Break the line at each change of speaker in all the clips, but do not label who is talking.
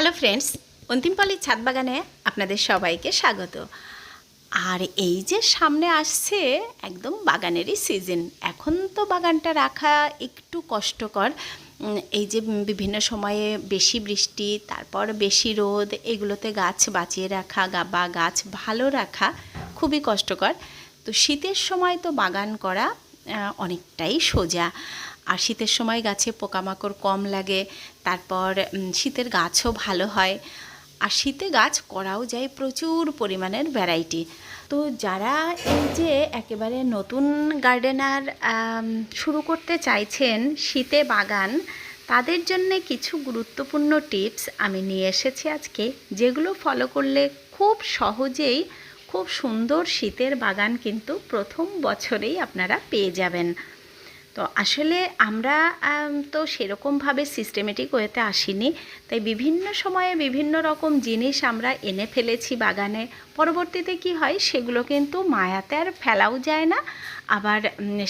Hello friends অন্তিমপল্লীর ছাদ বাগানে আপনাদের সবাইকে স্বাগত। আর এই যে সামনে আসছে একদম বাগানেরই সিজন এখন তো বাগানটা রাখা একটু কষ্টকর। এই যে বিভিন্ন সময়ে বেশি বৃষ্টি, তারপর বেশি রোদ, এগুলোতে গাছ বাঁচিয়ে রাখা বা গাছ ভালো রাখা খুবই কষ্টকর। তো শীতের সময় তো বাগান করা অনেকটাই সোজা। আর শীতের সময় গাছে পোকামাকড় কম লাগে, তারপর শীতের গাছও ভালো হয়। আর শীতে গাছ করাও যায় প্রচুর পরিমাণের ভ্যারাইটি তো যারা এই যে একেবারে নতুন গার্ডেনার শুরু করতে চাইছেন শীতে বাগান, তাদের জন্য কিছু গুরুত্বপূর্ণ টিপস আমি নিয়ে এসেছি আজকে, যেগুলো ফলো করলে খুব সহজেই খুব সুন্দর শীতের বাগান কিন্তু প্রথম বছরেই আপনারা পেয়ে যাবেন। তো আসলে আমরা তো সেরকমভাবে সিস্টেমেটিক ওয়েতে আসিনি। তাই বিভিন্ন সময়ে বিভিন্ন রকম জিনিস আমরা এনে ফেলেছি বাগানে। পরবর্তীতে কি হয়, সেগুলো কিন্তু মায়াতে আর ফেলাও যায় না। আবার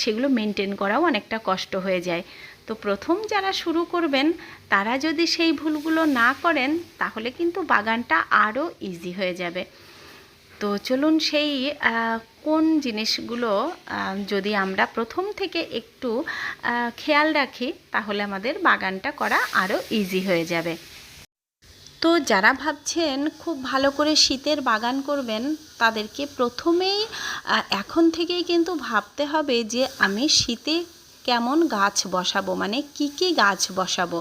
সেগুলো মেনটেন করাও অনেকটা কষ্ট হয়ে যায়। তো প্রথম যারা শুরু করবেন, তারা যদি সেই ভুলগুলো না করেন, তাহলে কিন্তু বাগানটা আরও ইজি হয়ে যাবে। তো চলুন সেই কোন জিনিসগুলো যদি আমরা প্রথম থেকে একটু খেয়াল রাখি, তাহলে আমাদের বাগানটা করা আরও ইজি হয়ে যাবে। তো যারা ভাবছেন খুব ভালো করে শীতের বাগান করবেন, তাদেরকে প্রথমেই এখন থেকেই কিন্তু ভাবতে হবে যে আমি শীতে কেমন গাছ বসাবো মানে কি কি গাছ বসাবো।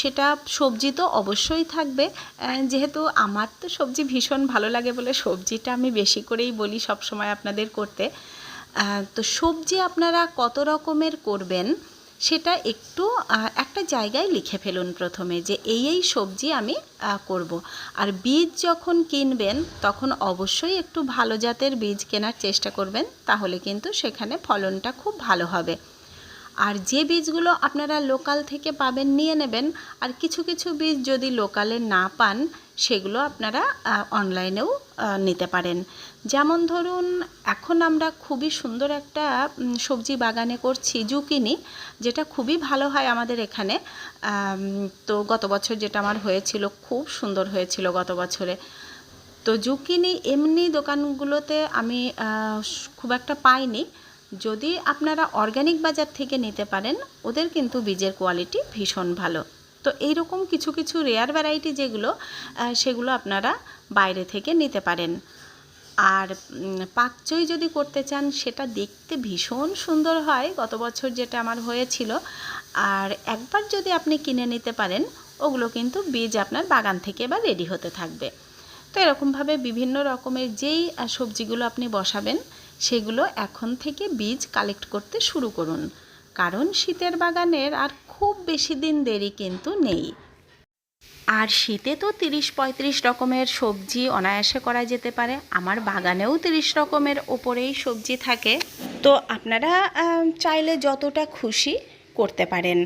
সেটা সবজি তো অবশ্যই থাকবে। যেহেতু আমার তো সবজি ভীষণ ভালো লাগে বলে সবজিটা আমি বেশি করেই বলি সব সময় আপনাদের করতে। তো সবজি আপনারা কত রকমের করবেন সেটা একটু একটা জায়গায় লিখে ফেলুন প্রথমে যে এই এই সবজি আমি করব। আর বীজ যখন কিনবেন তখন অবশ্যই একটু ভালো জাতের বীজ কেনার চেষ্টা করবেন, তাহলে কিন্তু সেখানে ফলনটা খুব ভালো হবে। আর যে বীজগুলো আপনারা লোকাল থেকে পাবেন, নিয়ে নেবেন। আর কিছু কিছু বীজ যদি লোকালে না পান, সেগুলো আপনারা অনলাইনেও নিতে পারেন। যেমন ধরুন, এখন আমরা খুবই সুন্দর একটা সবজি বাগানে করছি জুকিনি, যেটা খুবই ভালো হয় আমাদের এখানে। তো গত বছর যেটা আমার হয়েছিল, খুব সুন্দর হয়েছিল গত বছরে। তো জুকিনি এমনি দোকানগুলোতে আমি খুব একটা পাইনি। যদি আপনারা অর্গানিক বাজার থেকে নিতে পারেন, ওদের কিন্তু বীজের কোয়ালিটি ভীষণ ভালো। তো এইরকম কিছু কিছু রেয়ার ভ্যারাইটি যেগুলো সেগুলো আপনারা বাইরে থেকে নিতে পারেন। আর পাকচই যদি করতে চান, সেটা দেখতে ভীষণ সুন্দর হয়, গত বছর যেটা আমার হয়েছিল। আর একবার যদি আপনি কিনে নিতে পারেন, ওগুলো কিন্তু বীজ আপনার বাগান থেকে বা রেডি হতে থাকবে। তো এরকমভাবে বিভিন্ন রকমের যেই সবজিগুলো আপনি বসাবেন, সেগুলো এখন থেকে বীজ কালেক্ট করতে শুরু করুন। কারণ শীতের বাগানের আর খুব বেশি দিন দেরি কিন্তু নেই। আর শীতে তো তিরিশ পঁয়ত্রিশ রকমের সবজি অনায়াসে করা যেতে পারে। আমার বাগানেও তিরিশ রকমের ওপরেই সবজি থাকে। তো আপনারা চাইলে যতটা খুশি করতে পারেন।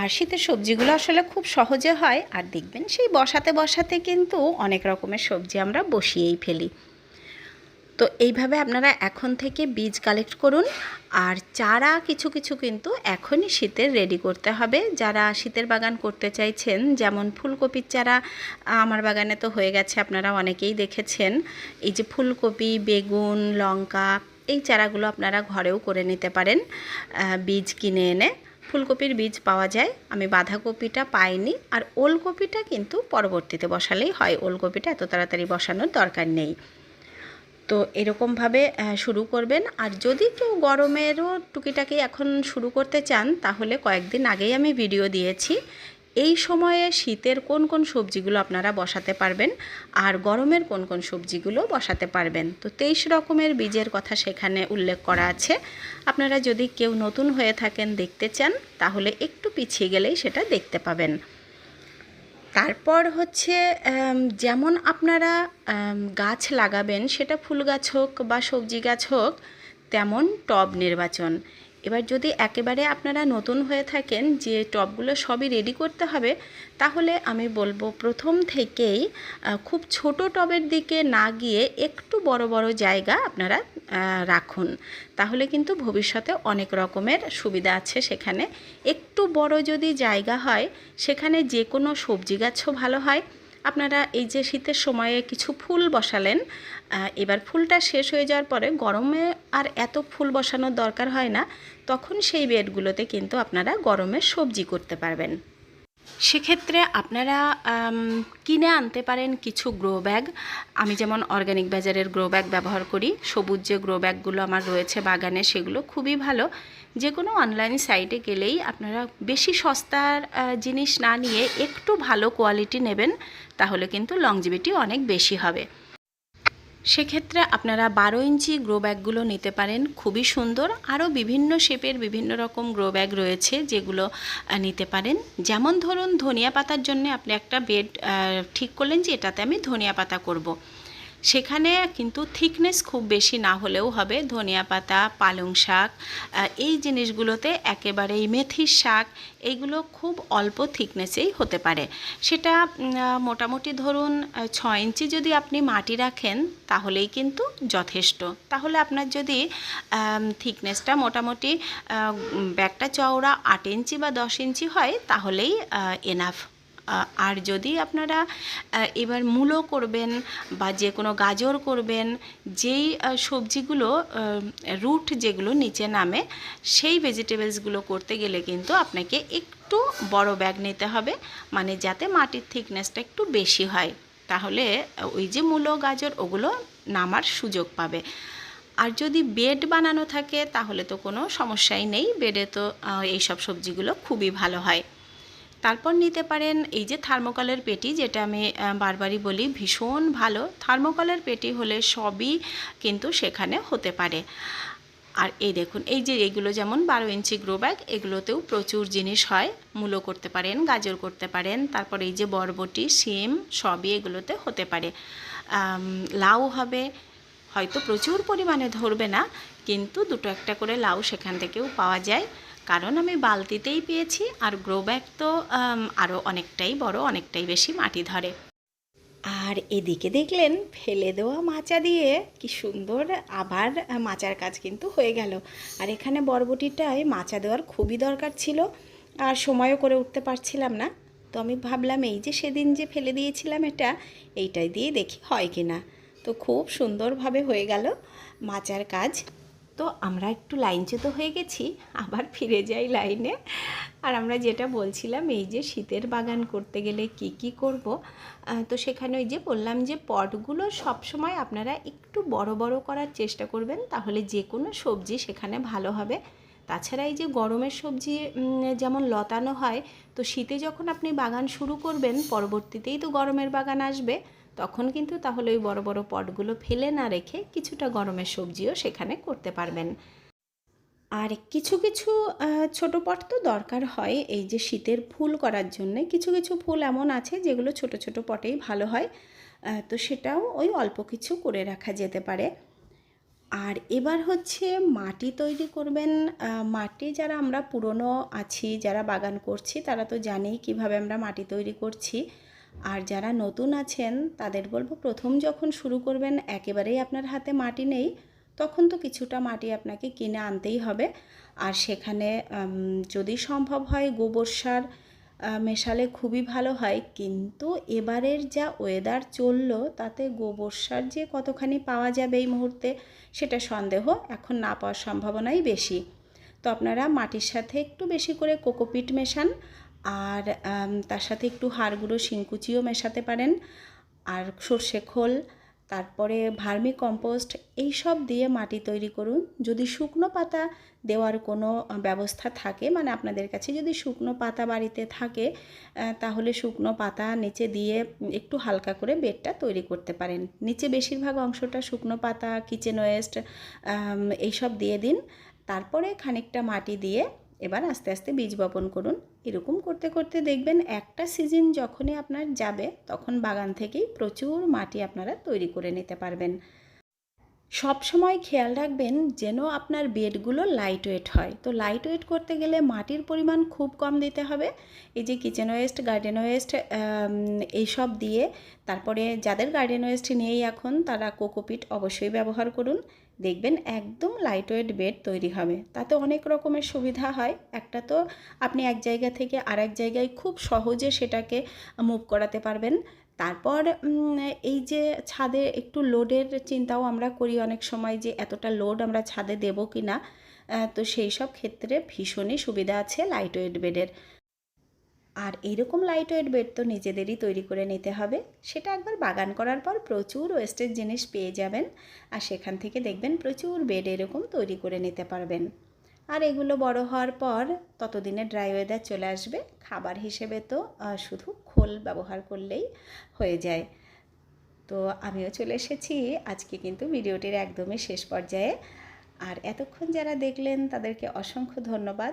আর শীতের সবজিগুলো আসলে খুব সহজে হয়। আর দেখবেন সেই বসাতে বসাতে কিন্তু অনেক রকমের সবজি আমরা বসিয়েই ফেলি। তো এইভাবে আপনারা এখন থেকে বীজ কালেক্ট করুন। আর চারা কিছু কিছু কিন্তু এখনই শীতের রেডি করতে হবে। যারা শীতের বাগান করতে চাইছেন, যেমন ফুলকপির চারা, আমার বাগানে তো হয়ে গেছে, আপনারা অনেকেই দেখেছেন। এই যে ফুলকপি, বেগুন, লঙ্কা, এই চারাগুলো আপনারা ঘরেও করে নিতে পারেন বীজ কিনে এনে। ফুলকপির বীজ পাওয়া যায়। আমি বাঁধাকপিটা পাইনি আর ওলকপিটা কিন্তু পরবর্তীতে বসালেই হয়। ওলকপিটা এত তাড়াতাড়ি বসানোর দরকার নেই। তো এরকমভাবে শুরু করবেন। আর যদি কেউ গরমেরও টুকিটাকি এখন শুরু করতে চান, তাহলে কয়েকদিন আগেই আমি ভিডিও দিয়েছি। এই সময়ে শীতের কোন কোন সবজিগুলো আপনারা বসাতে পারবেন আর গরমের কোন কোন সবজিগুলো বসাতে পারবেন? তো তেইশ রকমের বীজের কথা সেখানে উল্লেখ করা আছে। আপনারা যদি কেউ নতুন হয়ে থাকেন, দেখতে চান, তাহলে একটু পিছিয়ে গেলেই সেটা দেখতে পাবেন। তারপর হচ্ছে যেমন আপনারা গাছ লাগাবেন, সেটা ফুল গাছ হোক বা সবজি গাছ হোক, তেমন টব নির্বাচন। এবার যদি একেবারে আপনারা নতুন হয়ে থাকেন, যে টবগুলো সবই রেডি করতে হবে, তাহলে আমি বলব প্রথম থেকেই খুব ছোট টবের দিকে না গিয়ে একটু বড় বড় জায়গা আপনারা রাখুন। তাহলে কিন্তু ভবিষ্যতে অনেক রকমের সুবিধা আছে সেখানে। একটু বড় যদি জায়গা হয়, সেখানে যে কোনো সবজি গাছও ভালো হয়। আপনারা এই যে শীতের সময়ে কিছু ফুল বসালেন এবার ফুলটা শেষ হয়ে যাওয়ার পরে গরমে আর এত ফুল বসানোর দরকার হয় না, তখন সেই বেডগুলোতে কিন্তু আপনারা গরমে সবজি করতে পারবেন। সেক্ষেত্রে আপনারা কিনে আনতে পারেন কিছু গ্রো ব্যাগ আমি যেমন অর্গ্যানিক বাজারের গ্রো ব্যাগ ব্যবহার করি, সবুজ যে গ্রো ব্যাগগুলো আমার রয়েছে বাগানে সেগুলো খুবই ভালো। যে কোনো অনলাইন সাইটে গেলেই আপনারা বেশি সস্তার জিনিস না নিয়ে একটু ভালো কোয়ালিটি নেবেন, তাহলে কিন্তু লংজিভিটি অনেক বেশি হবে। সেক্ষেত্রে আপনারা বারো ইঞ্চি গ্রো ব্যাগগুলো নিতে পারেন। খুবই সুন্দর। আরও বিভিন্ন শেপের বিভিন্ন রকম গ্রো ব্যাগ রয়েছে যেগুলো নিতে পারেন। যেমন ধরুন, ধনিয়া পাতার জন্য আপনি একটা বেড ঠিক করলেন যে এটাতে আমি ধনিয়া পাতা করব। সেখানে কিন্তু থিকনেস খুব বেশি না হলেও হবে। ধনিয়া পাতা, পালং শাক এই জিনিসগুলোতে একেবারেই মেথির শাক এইগুলো খুব অল্প থিকনেসেই হতে পারে। সেটা মোটামুটি ধরুন ছ ইঞ্চি যদি আপনি মাটি রাখেন, তাহলেই কিন্তু যথেষ্ট। তাহলে আপনার যদি থিকনেসটা মোটামুটি ব্যাগটা চওড়া আট ইঞ্চি বা দশ ইঞ্চি হয়, তাহলেই এনাফ আর যদি আপনারা এবার মূলো করবেন বা যে কোনো গাজর করবেন, যেই সবজিগুলো রুট যেগুলো নিচে নামে, সেই ভেজিটেবলসগুলো করতে গেলে কিন্তু আপনাকে একটু বড় ব্যাগ নিতে হবে মানে যাতে মাটির থিকনেসটা একটু বেশি হয়। তাহলে ওই যে মূলো, গাজর, ওগুলো নামার সুযোগ পাবে। আর যদি বেড বানানো থাকে, তাহলে তো কোনো সমস্যাই নেই। বেডে তো এইসব সবজিগুলো খুবই ভালো হয়। তারপর নিতে পারেন এই যে থার্মোকলের পেটি, যেটা আমি বারবারই বলি, ভীষণ ভালো। থার্মোকলের পেটি হলে সবই কিন্তু সেখানে হতে পারে। আর এই দেখুন, এই যে এগুলো যেমন বারো ইঞ্চি গ্রো ব্যাগ, এগুলোতেও প্রচুর জিনিস হয়। মূলো করতে পারেন, গাজর করতে পারেন, তারপর এই যে বরবটি শিম সবই এগুলোতে হতে পারে। লাউ হবে, হয়তো প্রচুর পরিমাণে ধরবে না, কিন্তু দুটো একটা করে লাউ সেখান থেকেও পাওয়া যায়। কারণ আমি বালতিতেই পেয়েছি আর গ্রো ব্যাগ তো আরও অনেকটাই বড়, অনেকটাই বেশি মাটি ধরে। আর এদিকে দেখলেন, ফেলে দেওয়া মাচা দিয়ে কি সুন্দর আবার মাচার কাজ কিন্তু হয়ে গেল। আর এখানে বরবটিটায় মাচা দেওয়ার খুবই দরকার ছিল, আর সময়ও করে উঠতে পারছিলাম না। তো আমি ভাবলাম, এই যে সেদিন যে ফেলে দিয়েছিলাম এটা, এইটাই দিয়ে দেখি হয় কি না তো খুব সুন্দরভাবে হয়ে গেল মাচার কাজ। তো আমরা একটু লাইনচ্যুত হয়ে গেছি, আবার ফিরে যাই লাইনে। আর আমরা যেটা বলছিলাম, এই যে শীতের বাগান করতে গেলে কি কি করব তো সেখানে ওই যে বললাম যে পটগুলো সবসময় আপনারা একটু বড় বড় করার চেষ্টা করবেন, তাহলে যে কোনো সবজি সেখানে ভালো হবে। তাছাড়া এই যে গরমের সবজি যেমন লতানো হয়, তো শীতে যখন আপনি বাগান শুরু করবেন, পরবর্তীতেই তো গরমের বাগান আসবে। তখন কিন্তু তাহলে ওই বড় বড় পটগুলো ফেলে না রেখে কিছুটা গরমের সবজিও সেখানে করতে পারবেন। আর কিছু কিছু ছোট পট তো দরকার হয় এই যে শীতের ফুল করার জন্য। কিছু কিছু ফুল এমন আছে যেগুলো ছোট ছোট পটেই ভালো হয় তো সেটাও ওই অল্প কিছু করে রাখা যেতে পারে। আর এবার হচ্ছে মাটি তৈরি করবেন। মাটি যারা আমরা পুরনো আছি, যারা বাগান করছি, তারা তো জানেই কীভাবে আমরা মাটি তৈরি করছি। আর যারা নতুন আছেন, তাদের বলব প্রথম যখন শুরু করবেন, একেবারেই আপনার হাতে মাটি নেই, তখন তো কিছুটা মাটি আপনাকে কিনে আনতেই হবে। আর সেখানে যদি সম্ভব হয় গোবর সার মেশালে খুবই ভালো হয়। কিন্তু এবারের যা ওয়েদার চলল, তাতে গোবর সার যে কতখানি পাওয়া যাবে এই মুহূর্তে, সেটা সন্দেহ। এখন না পাওয়ার সম্ভাবনাই বেশি। তো আপনারা মাটির সাথে একটু বেশি করে কোকোপিট মেশান। আর তার সাথে একটু হাড় গুঁড়ো শিংকুচিও মেশাতে পারেন। আর সর্ষে খোল, তারপরে ভার্মি কম্পোস্ট, এই সব দিয়ে মাটি তৈরি করুন। যদি শুকনো পাতা দেওয়ার কোনো ব্যবস্থা থাকে মানে আপনাদের কাছে যদি শুকনো পাতা বাড়িতে থাকে তাহলে শুকনো পাতা নিচে দিয়ে একটু হালকা করে বেডটা তৈরি করতে পারেন। নিচে বেশিরভাগ অংশটা শুকনো পাতা কিচেন ওয়েস্ট এইসব দিয়ে দিন। তারপরে খানিকটা মাটি দিয়ে এবার আস্তে আস্তে বীজ বপন করুন। এরকম করতে করতে দেখবেন একটা সিজন যখনই আপনার যাবে, তখন বাগান থেকেই প্রচুর মাটি আপনারা তৈরি করে নিতে পারবেন। সব সময় খেয়াল রাখবেন যেন আপনার বেডগুলো লাইট ওয়েট হয়। তো লাইট ওয়েট করতে গেলে মাটির পরিমাণ খুব কম দিতে হবে। এই যে কিচেন ওয়েস্ট গার্ডেন ওয়েস্ট এইসব দিয়ে তারপরে যাদের গার্ডেন ওয়েস্ট নেই এখন, তারা কোকোপিট অবশ্যই ব্যবহার করুন। দেখবেন একদম লাইট ওয়েট বেড তৈরি হবে। তাতে অনেক রকমের সুবিধা হয়। একটা তো আপনি এক জায়গা থেকে আরেক জায়গায় খুব সহজে সেটাকে মুভ করাতে পারবেন। তারপর এই যে ছাদে একটু লোডের চিন্তাও আমরা করি অনেক সময় যে এতটা লোড আমরা ছাদে দেবো কি না তো সেই সব ক্ষেত্রে ভীষণই সুবিধা আছে লাইট ওয়েট বেডের আর এইরকম লাইট ওয়েট বেড তো নিজেদেরই তৈরি করে নিতে হবে। সেটা একবার বাগান করার পর প্রচুর ওয়েস্টের জিনিস পেয়ে যাবেন আর সেখান থেকে দেখবেন প্রচুর বেড এরকম তৈরি করে নিতে পারবেন। আর এগুলো বড় হওয়ার পর ততদিনে ড্রাই ওয়েদার চলে আসবে। খাবার হিসেবে তো শুধু খোল ব্যবহার করলেই হয়ে যায়। তো আমিও চলে এসেছি। আজকে কিন্তু ভিডিওটির একদমই শেষ পর্যায়ে। আর এতক্ষণ যারা দেখলেন তাদেরকে অসংখ্য ধন্যবাদ।